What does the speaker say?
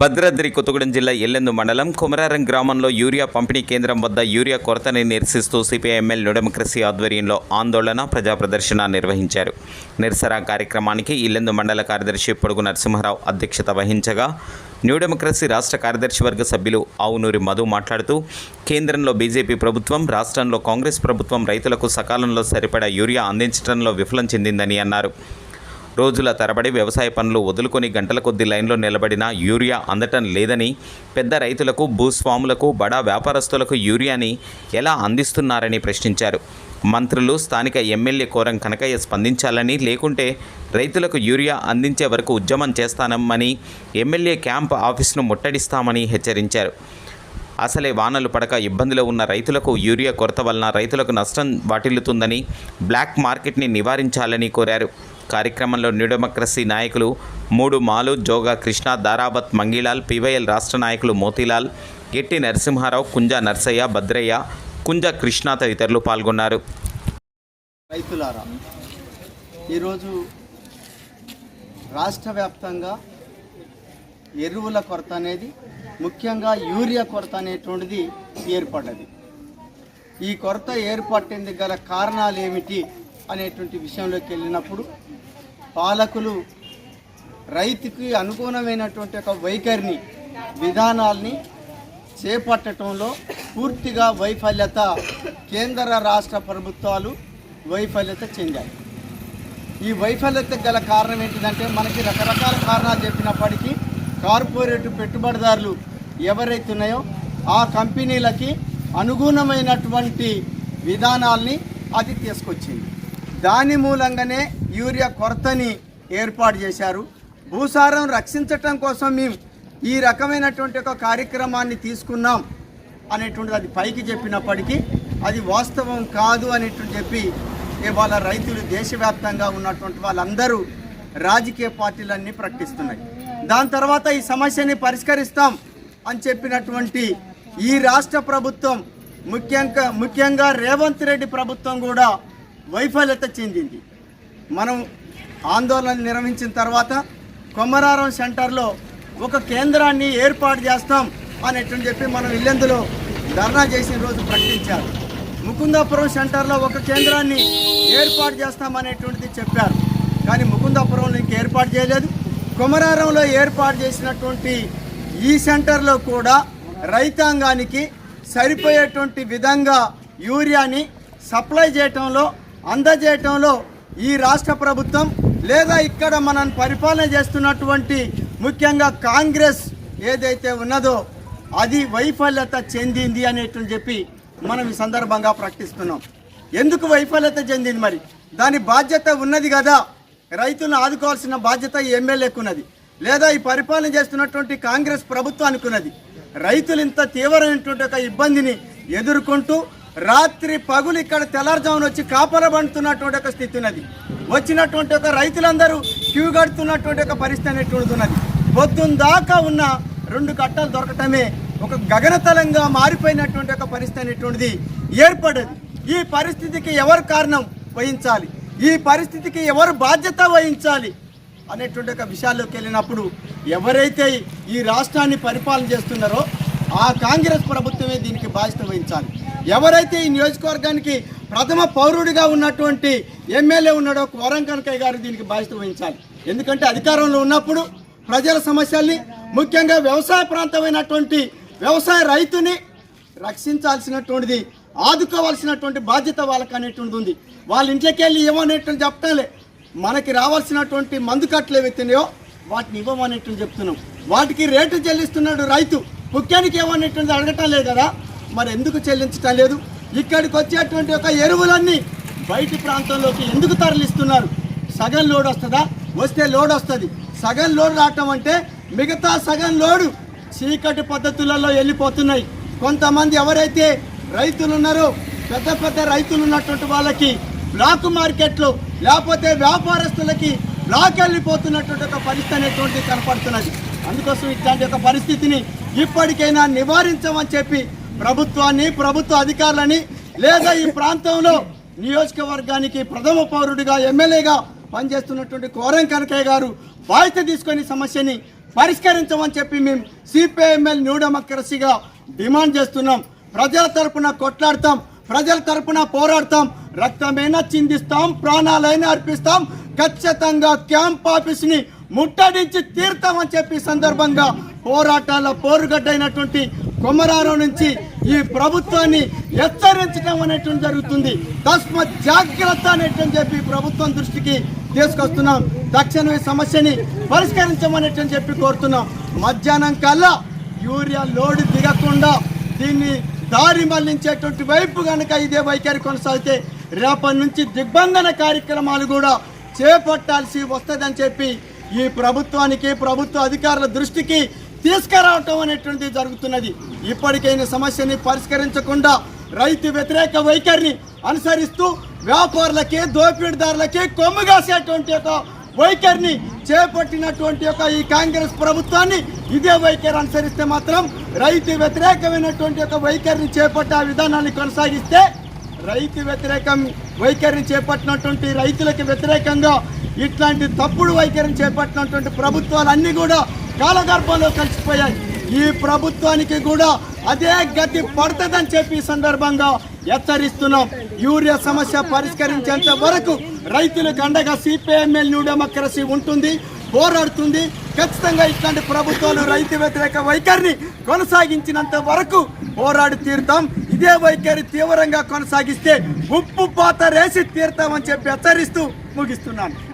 భద్రాద్రి కొత్తగూడెం జిల్లా ఎల్లెందు మండలం కుమరారం గ్రామంలో యూరియా పంపిణీ కేంద్రం వద్ద యూరియా కొరతని నిరసిస్తూ సిపిఐఎంఎల్ న్యూడెమోక్రసీ ఆధ్వర్యంలో ఆందోళన ప్రజా ప్రదర్శన నిర్వహించారు. నిరసన కార్యక్రమానికి ఇల్లెందు మండల కార్యదర్శి పొడుగు నరసింహారావు అధ్యక్షత వహించగా న్యూ డెమోక్రసీ రాష్ట్ర కార్యదర్శి వర్గ సభ్యులు ఆవునూరి మధు మాట్లాడుతూ కేంద్రంలో బీజేపీ ప్రభుత్వం రాష్ట్రంలో కాంగ్రెస్ ప్రభుత్వం రైతులకు సకాలంలో సరిపడా యూరియా అందించడంలో విఫలం చెందిందని అన్నారు. రోజుల తరబడి వ్యవసాయ పనులు వదులుకొని గంటల కొద్ది లైన్లో నిలబడిన యూరియా అందటం లేదని పెద్ద రైతులకు భూస్వాములకు బడా వ్యాపారస్తులకు యూరియాని ఎలా అందిస్తున్నారని ప్రశ్నించారు. మంత్రులు స్థానిక ఎమ్మెల్యే కోరం కనకయ్య స్పందించాలని లేకుంటే రైతులకు యూరియా అందించే వరకు ఉద్యమం చేస్తానమ్మని ఎమ్మెల్యే క్యాంప్ ఆఫీసును ముట్టడిస్తామని హెచ్చరించారు. అసలే వానలు పడక ఇబ్బందిలో ఉన్న రైతులకు యూరియా కొరత వలన రైతులకు నష్టం వాటిల్లుతుందని బ్లాక్ మార్కెట్ని నివారించాలని కోరారు. కార్యక్రమంలో న్యూడెమోక్రసీ నాయకులు మూడు మాలు జోగా కృష్ణ దారావత్ మంగిలాల్ పివైఎల్ రాష్ట్ర నాయకులు మోతీలాల్ గెట్టి నరసింహారావు కుంజ నర్సయ్య భద్రయ్య కుంజ కృష్ణ తదితరులు పాల్గొన్నారు. రైతులారా ఈరోజు రాష్ట్ర వ్యాప్తంగా ఎరువుల కొరత అనేది ముఖ్యంగా యూరియా కొరత అనేటువంటిది ఏర్పడ్డది. ఈ కొరత ఏర్పడేందుకు గల కారణాలు ఏమిటి అనేటువంటి విషయంలోకి వెళ్ళినప్పుడు పాలకులు రైతుకి అనుగుణమైనటువంటి ఒక వైఖరిని విధానాల్ని చేపట్టడంలో పూర్తిగా వైఫల్యత కేంద్ర రాష్ట్ర ప్రభుత్వాలు వైఫల్యత చెందాయి. ఈ వైఫల్యత గల కారణం ఏంటిదంటే మనకి రకరకాల కారణాలు చెప్పినప్పటికీ కార్పొరేట్ పెట్టుబడిదారులు ఎవరైతే ఉన్నాయో ఆ కంపెనీలకి అనుగుణమైనటువంటి విధానాల్ని అది తీసుకొచ్చింది. దాని మూలంగానే యూరియా కొరతని ఏర్పాటు చేశారు. భూసారం రక్షించటం కోసం మేము ఈ రకమైనటువంటి ఒక కార్యక్రమాన్ని తీసుకున్నాం అనేటువంటిది అది పైకి చెప్పినప్పటికీ అది వాస్తవం కాదు అనేటువంటి చెప్పి ఇవాళ రైతులు దేశవ్యాప్తంగా ఉన్నటువంటి వాళ్ళందరూ రాజకీయ పార్టీలన్నీ ప్రకటిస్తున్నాయి. దాని తర్వాత ఈ సమస్యని పరిష్కరిస్తాం అని చెప్పినటువంటి ఈ రాష్ట్ర ప్రభుత్వం ముఖ్యంగా ముఖ్యంగా రేవంత్ రెడ్డి ప్రభుత్వం కూడా వైఫల్యత చెందింది. మనం ఆందోళన నిర్వహించిన తర్వాత కొమరారం సెంటర్లో ఒక కేంద్రాన్ని ఏర్పాటు చేస్తాం అనేటువంటి చెప్పి మనం ఇల్లెందులో ధర్నా చేసిన రోజు ప్రకటించారు. ముకుందాపురం సెంటర్లో ఒక కేంద్రాన్ని ఏర్పాటు చేస్తామనేటువంటిది చెప్పారు. కానీ ముకుందాపురంలో ఇంక ఏర్పాటు చేయలేదు. కుమరారంలో ఏర్పాటు చేసినటువంటి ఈ సెంటర్లో కూడా రైతాంగానికి సరిపోయేటువంటి విధంగా యూరియాని సప్లై చేయటంలో అందజేయటంలో ఈ రాష్ట్ర ప్రభుత్వం లేదా ఇక్కడ మనం పరిపాలన చేస్తున్నటువంటి ముఖ్యంగా కాంగ్రెస్ ఏదైతే ఉన్నదో అది వైఫల్యత చెందింది అనేటువంటి చెప్పి మనం ఈ సందర్భంగా ప్రకటిస్తున్నాం. ఎందుకు వైఫల్యత చెందింది మరి? దాని బాధ్యత ఉన్నది కదా. రైతులను ఆదుకోవాల్సిన బాధ్యత ఎమ్మెల్యేకు ఉన్నది. లేదా ఈ పరిపాలన చేస్తున్నటువంటి కాంగ్రెస్ ప్రభుత్వానికి ఉన్నది రైతులు ఇంత తీవ్రమైనటువంటి ఒక ఇబ్బందిని ఎదుర్కొంటూ రాత్రి పగులు ఇక్కడ తెల్లారుజామున వచ్చి కాపలబడుతున్నటువంటి ఒక స్థితి ఉన్నది. వచ్చినటువంటి ఒక రైతులందరూ క్యూ కడుతున్నటువంటి ఒక పరిస్థితి అనేటువంటిది ఉన్నది. పొద్దున్న దాకా ఉన్న రెండు కట్టలు దొరకటమే ఒక గగనతలంగా మారిపోయినటువంటి ఒక పరిస్థితి అనేటువంటిది ఏర్పడదు. ఈ పరిస్థితికి ఎవరు కారణం వహించాలి? ఈ పరిస్థితికి ఎవరు బాధ్యత వహించాలి? అనేటువంటి ఒక విషయాల్లోకి వెళ్ళినప్పుడు ఎవరైతే ఈ రాష్ట్రాన్ని పరిపాలన చేస్తున్నారో ఆ కాంగ్రెస్ ప్రభుత్వమే దీనికి బాధ్యత వహించాలి. ఎవరైతే ఈ నియోజకవర్గానికి ప్రథమ పౌరుడిగా ఉన్నటువంటి ఎమ్మెల్యే ఉన్నాడో కోరం కనకయ్య గారు దీనికి బాధ్యత వహించాలి. ఎందుకంటే అధికారంలో ఉన్నప్పుడు ప్రజల సమస్యల్ని ముఖ్యంగా వ్యవసాయ ప్రాంతమైనటువంటి వ్యవసాయ రైతుని రక్షించాల్సినటువంటిది ఆదుకోవాల్సినటువంటి బాధ్యత వాళ్ళకి అనేటువంటిది ఉంది. వాళ్ళ ఇంట్లోకి వెళ్ళి ఏమనేటువంటి చెప్పటంలే మనకి రావాల్సినటువంటి మందు కట్టలు ఏవైతున్నాయో వాటిని ఇవ్వమనేటువంటి చెప్తున్నాం. వాటికి రేటు చెల్లిస్తున్నాడు రైతు. ముఖ్యానికి ఏమనేటువంటి అడగటం లేదు కదా. మరి ఎందుకు చెల్లించటం లేదు? ఇక్కడికి వచ్చేటువంటి ఒక ఎరువులన్నీ బయటి ప్రాంతంలోకి ఎందుకు తరలిస్తున్నారు? సగం లోడ్ వస్తుందా? వస్తే లోడ్ వస్తుంది. సగం లోడ్ రావటం అంటే మిగతా సగం లోడు చీకటి పద్ధతులలో వెళ్ళిపోతున్నాయి. కొంతమంది ఎవరైతే రైతులు ఉన్నారో పెద్ద పెద్ద రైతులు ఉన్నటువంటి వాళ్ళకి బ్లాక్ మార్కెట్లు లేకపోతే వ్యాపారస్తులకి బ్లాక్ వెళ్ళిపోతున్నటువంటి ఒక పరిస్థితి అనేటువంటిది కనపడుతున్నది. అందుకోసం ఇట్లాంటి ఒక పరిస్థితిని ఇప్పటికైనా నివారించమని చెప్పి ప్రభుత్వాన్ని ప్రభుత్వ అధికారులని లేదా ఈ ప్రాంతంలో నియోజకవర్గానికి ప్రథమ పౌరుడిగా ఎమ్మెల్యేగా పనిచేస్తున్నటువంటి కోరం కనకయ్య గారు బాధ్యత తీసుకొని సమస్యని పరిష్కరించమని చెప్పి మేము సిపిఐఎంఎల్ న్యూ డెమోక్రసీగా డిమాండ్ చేస్తున్నాం. ప్రజల తరపున కొట్లాడతాం ప్రజల తరపున పోరాడతాం రక్తమైనా చిందిస్తాం ప్రాణాలైనా అర్పిస్తాం ఖచ్చితంగా క్యాంప్ ఆఫీస్ని ముట్టడించి తీర్థమని చెప్పి సందర్భంగా పోరాటాల పోరుగడ్డైనటువంటి కొమరారం నుంచి ఈ ప్రభుత్వాన్ని హెచ్చరించడం అనేటువంటి జరుగుతుంది. తస్మ జాగ్రత్త అనేటువంటి చెప్పి ప్రభుత్వం దృష్టికి తీసుకొస్తున్నాం. తక్షణం సమస్యని పరిష్కరించమనేటువంటి చెప్పి కోరుతున్నాం. మధ్యాహ్నం కల్లా యూరియా లోడ్ దిగకుండా దీన్ని దారి మళ్ళించేటువంటి వైపు కనుక ఇదే వైఖరి కొనసాగితే రేపటి నుంచి దిగ్బంధన కార్యక్రమాలు కూడా చేపట్టాల్సి వస్తుందని చెప్పి ఈ ప్రభుత్వానికి ప్రభుత్వ అధికారుల దృష్టికి తీసుకురావటం అనేటువంటిది జరుగుతున్నది. ఇప్పటికైనా సమస్యని పరిష్కరించకుండా రైతు వ్యతిరేక వైఖరిని అనుసరిస్తూ వ్యాపారులకి దోపిడీదారులకి కొమ్ముగాసేటువంటి ఒక వైఖరిని చేపట్టినటువంటి ఒక ఈ కాంగ్రెస్ ప్రభుత్వాన్ని ఇదే వైఖరి అనుసరిస్తే మాత్రం రైతు వ్యతిరేకమైనటువంటి ఒక వైఖరిని చేపట్టే ఆ విధానాన్ని కొనసాగిస్తే రైతు వ్యతిరేకం వైఖరిని చేపట్టినటువంటి రైతులకు వ్యతిరేకంగా ఇట్లాంటి తప్పుడు వైఖరిని చేపట్టినటువంటి ప్రభుత్వాలన్నీ కూడా కాలగర్భంలో కలిసిపోయాయి. ఈ ప్రభుత్వానికి కూడా అదే గతి పడుతుందని చెప్పి సందర్భంగా హెచ్చరిస్తున్నాం. యూరియా సమస్య పరిష్కరించేంత వరకు రైతులకు అండగా సిపిఎంఎల్ న్యూ డెమోక్రసీ ఉంటుంది పోరాడుతుంది. ఖచ్చితంగా ఇట్లాంటి ప్రభుత్వాలు రైతు వ్యతిరేక వైఖరిని కొనసాగించినంత వరకు పోరాడి తీరుతాం. ఇదే వైఖరి తీవ్రంగా కొనసాగిస్తే ఉప్పు పాత రేసి తీరుతామని చెప్పి హెచ్చరిస్తూ ముగిస్తున్నాను.